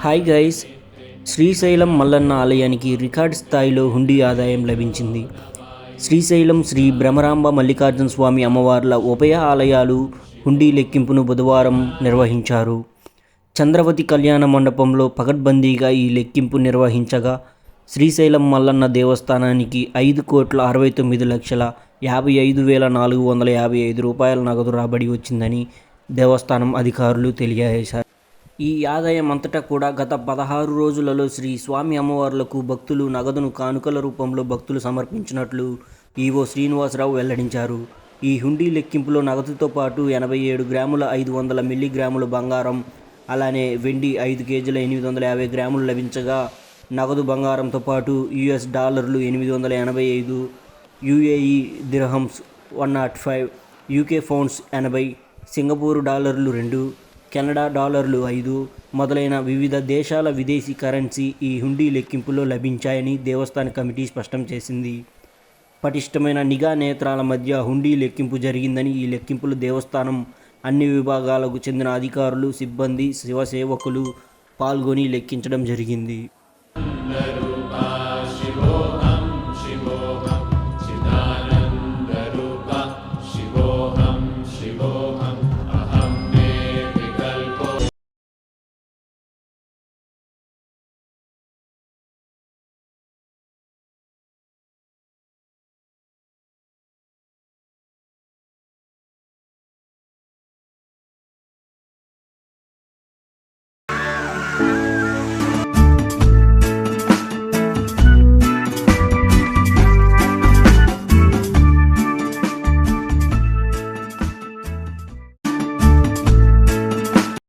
Hi guys Srisailam Mallanna ఆలయానికి record స్థాయిలో హుండీ ఆదాయం లభించింది. శ్రీశైలం శ్రీ భ్రమరాంబ మల్లికార్జున స్వామి అమ్మవార్ల ఉభయ ఆలయాలు హుండీ లెక్కింపును బుధవారం నిర్వహించారు. చంద్రవతి కళ్యాణ మండపంలో పగడ్బందీగా ఈ లెక్కింపు నిర్వహించగా శ్రీశైలం మల్లన్న దేవస్థానానికి ఐదు కోట్ల అరవై తొమ్మిది లక్షల యాభై ఐదు వేల నాలుగు వందల యాభై ఐదు రూపాయల నగదు రాబడి వచ్చిందని దేవస్థానం అధికారులు తెలియజేశారు. ఈ ఆదాయం అంతటా కూడా గత పదహారు రోజులలో శ్రీ స్వామి అమ్మవార్లకు భక్తులు నగదును కానుకల రూపంలో భక్తులు సమర్పించినట్లు ఈవో శ్రీనివాసరావు వెల్లడించారు. ఈ హుండీ లెక్కింపులో నగదుతో పాటు ఎనభై ఏడు గ్రాముల ఐదు వందల మిల్లీగ్రాముల బంగారం అలానే వెండి ఐదు కేజీల ఎనిమిది వందల యాభై గ్రాములు లభించగా నగదు బంగారంతో పాటు యుఎస్ డాలర్లు ఎనిమిది వందల ఎనభై ఐదు UAE dirhams one nought five UK pounds ఎనభై సింగపూర్ డాలర్లు రెండు కెనడా డాలర్లు ఐదు మొదలైన వివిధ దేశాల విదేశీ కరెన్సీ ఈ హుండీ లెక్కింపులో లభించాయని దేవస్థాన కమిటీ స్పష్టం చేసింది. పటిష్టమైన నిఘా నేత్రాల మధ్య హుండీ లెక్కింపు జరిగిందని ఈ లెక్కింపులు దేవస్థానం అన్ని విభాగాలకు చెందిన అధికారులు సిబ్బంది శివసేవకులు పాల్గొని లెక్కించడం జరిగింది.